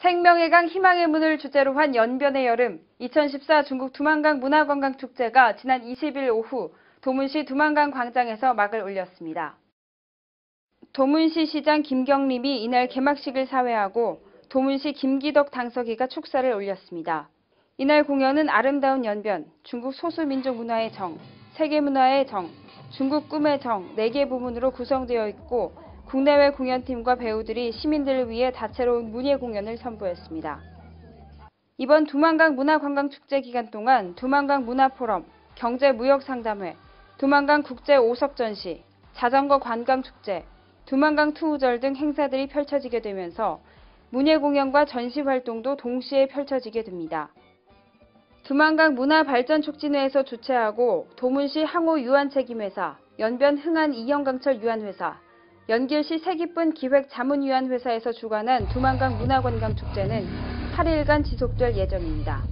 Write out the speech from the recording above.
생명의 강 희망의 문을 주제로 한 연변의 여름 2014 중국 두만강 문화관광축제가 지난 20일 오후 도문시 두만강 광장에서 막을 올렸습니다. 도문시 시장 김경림이 이날 개막식을 사회하고 도문시 김기덕 당서기가 축사를 올렸습니다. 이날 공연은 아름다운 연변, 중국 소수민족 문화의 정, 세계 문화의 정, 중국 꿈의 정 4개 부문으로 구성되어 있고 국내외 공연팀과 배우들이 시민들을 위해 다채로운 문예 공연을 선보였습니다. 이번 두만강 문화관광축제 기간 동안 두만강 문화포럼, 경제무역상담회, 두만강 국제 오석전시, 자전거 관광축제, 두만강 투우절 등 행사들이 펼쳐지게 되면서 문예 공연과 전시 활동도 동시에 펼쳐지게 됩니다. 두만강 문화발전촉진회에서 주최하고 도문시 항호 유한책임회사, 연변 흥안 이영강철 유한회사, 연길시 세기쁜 기획자문위원회사에서 주관한 두만강 문화관광축제는 8일간 지속될 예정입니다.